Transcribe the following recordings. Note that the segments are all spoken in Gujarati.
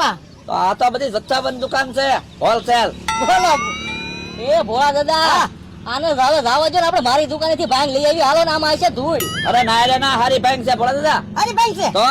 બાપા તો આ તો બધી જથ્થાબંધ દુકાન છે હોલસેલ બોલો. એ ભોળા દાદા આને જાવે જાવા જો આપણે મારી દુકાનેથી ભાંગ લઈ આવી હાલો નામ આવશે ધૂળ. અરે ના રે ના હારી ભાંગ છે ભોળા દાદા. હારી ભાંગ છે? તો?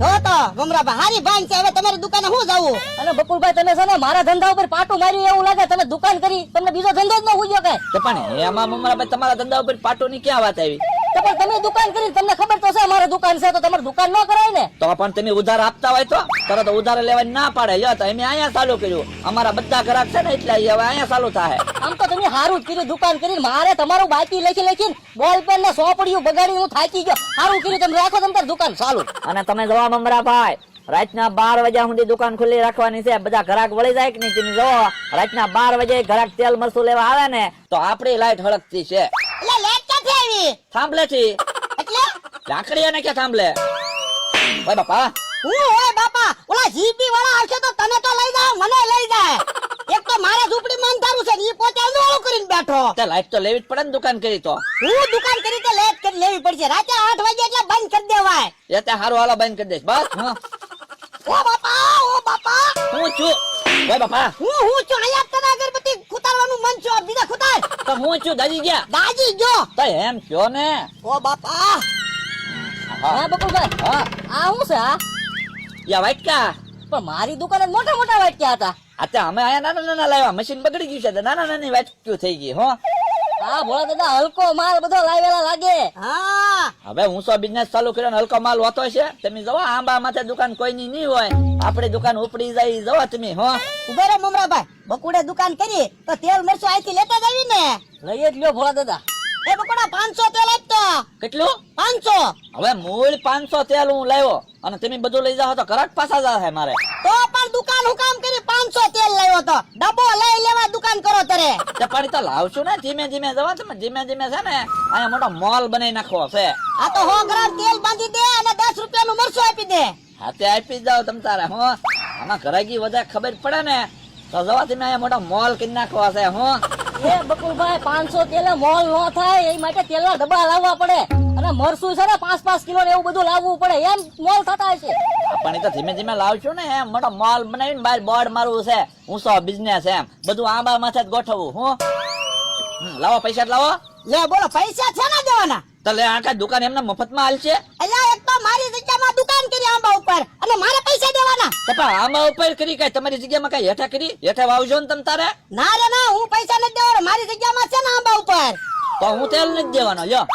તો તો મમરાબા હારી ભાંગ છે. હવે તમારી દુકાને હું જાવું અને બકુલભાઈ તમે છે ને મારા ધંધા ઉપર પાટું માર્યું એવું લાગે તમે દુકાન કરી તમને બીજો ધંધો જ ન હોય કે પણ એમાં મમરાભાઈ તમારા ધંધા ઉપર પાટોની ક્યાં વાત આવી? તો પણ તમે દુકાન કરી તમને ખબર તો છે અમારે દુકાન છે તો તમારે દુકાન ન કરાય ને? તો પણ તમે ઉધાર આપતા હોય તો? તરત ઉધાર લેવા ના પાડે. લ્યો તો અમે અહીંયા ચાલુ કર્યું. અમારા બધા ગ્રાહક છે ને એટલે હવે અહીંયા ચાલુ થાય. આમ તો તમે સારું જ કર્યું દુકાન કરીને મારે તમારું બાકી લખી લખીને બોલ પેન ને સોપડીયું બગાડી હું થાકી ગયો. સારું કર્યું તમે રાખો તમે તાર દુકાન ચાલુ. અને તમે જોવા મમરાભાઈ રાતના બાર વાગ્યા સુધી દુકાન ખુલ્લી રાખવાની છે. બધા ઘરાક વળી જાય કે નહીં તમે જોવો રાતના બાર વાગે ઘરાક તેલ મરસું લેવા આવે ને તો આપણી લાઈટ હળકતી છે. આવી થાંભલે થી એટલે? લાકડી ને કે થાંભલે ભાઈ બાપા. હું ઓય બાપા. ઓલા જીપી વાળા આવશે તો તને તો લઈ જાવ મને લઈ જાય. એક તો મારે ઝૂંપડી માં અંધારું છે ઈ પોતે અંધારું કરીને બેઠો. તે લાઈટ તો લેવી જ પડે ને દુકાન કરી તો. હું દુકાન કરી તો લેટ કરી લેવી પડશે. રાતે આઠ વાગે એટલે બંધ કરી દેવાય. એ તે હારું હાલો બંધ કરી દેશ બસ હા. ઓ બાપા ઓ બાપા. હું છું. ભાઈ બાપા. હું હું છું અહીંયા છો બીજા ખુતાર તો હું છું દાજી ગયા. દાજી ગયો. તો એમ કયો ને? ઓ બાપા. હા. હા બકુલભાઈ હા. આ હું છે આ યા વાટકા. પણ મારી દુકાને મોટા મોટા વાટક્યા હતા. અચ્છા અમે આયા નાના નાના લાવ્યા. મશીન બગડી ગયું છે નાના નાની વાટક્યું થઈ ગઈ હો. હા ભોળા દાદા હલકો માલ બધો લાવેલા લાગે. હા. હવે હું શું બિઝનેસ ચાલુ કર્યો ને હલકો માલ હોતો છે. તમે જવો આંબા માથે દુકાન કોઈની નહીં હોય. આપણી દુકાન ઉપડી જાય જવો તમે હો. ઉભે રે મમરાભાઈ. બકુડે દુકાન કરી તો તેલ મરચું આઈથી લેતા જ આવી ને લઈ જ લ્યો ભોળા દાદા. એ બકુડા પાંચસો તેલ આપતો. કેટલું? પાંચસો. હવે મૂળ પાંચસો તેલ હું લાવ્યો. અને તમે બધું લઈ જાઓ તો ઘરાક પાછા જાય મારે. તો પણ દુકાન હું કામ કરી પાંચસો તેલ લાવ્યો તો ડબ્બો લઈ લેવા દુકાન કરો તરે તે લાવશું ને ધીમે ધીમે જવા તમે ધીમે ધીમે છે ને અહીંયા મોટો મોલ બનાવી નાખવો છે. આ તો સો ગ્રામ તેલ બાંધી દે અને દસ રૂપિયાનું મરચું આપી દે. હાથે આપી જાવ તમ તારે હું. આમાં ઘરાગી વધારે ખબર પડે ને તો જવા તમે અહીંયા મોટો મોલ કરી નાખવા છે હું. એ બકુલભાઈ પાંચસો તેલે મોલ નો થાય એ માટે તેલના ડબ્બા લાવવા પડે. અને મરસું છે ને પાંચ પાંચ કિલો ને એવું બધું લાવવું પડે. એમ મોલ થતા હશે. પણ એ તો ધીમે ધીમે લાવશું ને એમ. મોટો મોલ બનાવીને બહાર બોર્ડ મારવું છે. ઊંચો બિઝનેસ એમ. બધું આંબા માથે જ ગોઠવવું હું? લાવો પૈસા લાવો. લે બોલો પૈસા છે ને દેવાના? તો લે આખા દુકાન એમને મફતમાં હાલશે. અલ્યા એક તો મારી જગ્યામાં દુકાન કરી આંબા ઉપર. અને મારે પૈસા દેવાના. તો પણ આંબા ઉપર કરી કઈ? તમારી જગ્યામાં કઈ હેઠા કરી? હેઠા વાવજો ને તમ તારે? ના રે ના હું પૈસા નથી દેવાનો. મારી જગ્યામાં છે ને આંબા ઉપર. તો હું તેલ નથી દેવાનો લ્યો.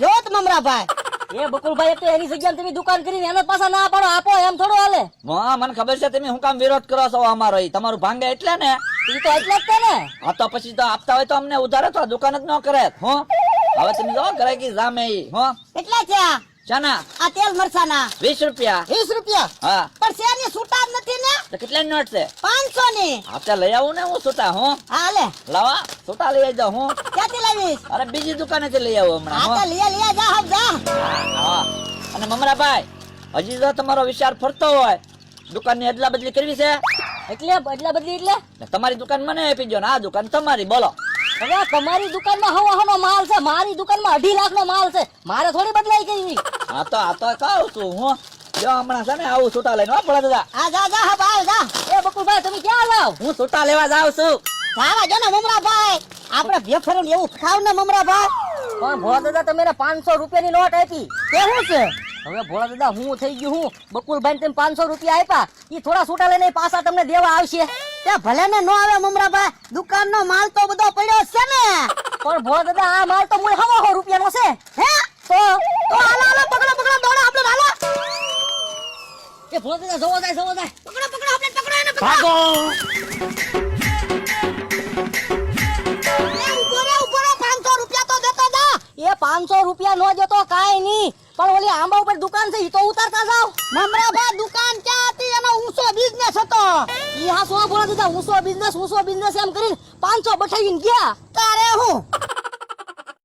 જોત મમરાભાઈ. એ બકુલભાઈ તો એની જગ્યાએ તમે દુકાન કરીને એને પાછા ના પાડો આપો એમ થોડું હાલે. હા મને ખબર છે તમે હું કામ વિરોધ કરો છો અમારો તમારું ભાંગે એટલે ને. એ તો એટલે જ છે ને. હા તો પછી તો આપતા હોય તો અમને ઉધારે તો દુકાન જ ન કરે. હો? હવે તમે જો કરે કે જામે હો? કેટલા છે ચાના આ તેલ મરસાના વીસ રૂપિયા. વીસ રૂપિયા? હા. પણ શેરની છૂટા નથી ને? તો કેટલા નોટ છે? પાંચસો ની આપણે લઈ આવું ને હું સુતા હું. હા લે. લાવા સુતા લઈ જાઉં હું. ક્યાંથી લાવીશ? અરે બીજી દુકાનેથી લઈ આવું હમણાં હા. તો લીયા લીયા જા હમ જા. હા અને મમરાભાઈ હજી જો તમારો વિચાર ફરતો હોય દુકાનની અદલા બદલી કરવી છે? એટલે એટલા? બદલી એટલે તમારી દુકાન મને આપી દો ને આ દુકાન તમારી બોલો. હવે તમારી દુકાનમાં હવા હવાનો માલ છે મારી દુકાનમાં અઢી લાખ નો માલ છે. મારે થોડી બદલાઈ ગઈ હા તો આ તો કહું છું હું. જો હમણાં છે ને આવું છૂટા લઈને ભોળા દાદા. આ જા જા હા આવ જા. એ બકુલભાઈ તમે ક્યાં લાવ હું છૂટા લેવા જાઉં છું. જાવા જો ને મમરાભાઈ. આપણે ભેફરણ એવું ખાવ ને મમરાભાઈ. પણ ભોળા દાદા તમે પાંચસો રૂપિયાની નોટ આપી. તે શું છે? હવે ભોળા દાદા હું થઈ ગયું હું. બકુલભાઈ તમે પાંચસો રૂપિયા આપ્યા. એ થોડા છૂટા લઈને પાછા તમને દેવા આવશે. તે ભલે ને નો આવે મમરાભાઈ દુકાન નો માલ તો બધો પડ્યો છે ને. પણ ભો દાદા આ માલ તો મૂળ હવા રૂપિયાનો છે. હે? તો તો આલા આલા પકડો પકડો દોડો આપણે આલા એ ભો દાદા જોવો જાય જોવો જાય. પકડો પકડો આપણે પકડો એને પકડો. ભાગો. એ ઊભો રે ઊભો રે 500 રૂપિયા તો દેતો જા એ પાંચસો રૂપિયા નો જતો કાંઈ નહીં. પણ ઓલી આંબા ઉપર દુકાન છે એ તો ઉતારતા જાવ મમરાભાઈ દુકાન ક્યાં ઈ હા શું ભોળા દાદા ઊંચો બિઝનેસ ઊંચો બિઝનેસ એમ કરીને પાંચસો બઠાવીને ગયા. તારે હું?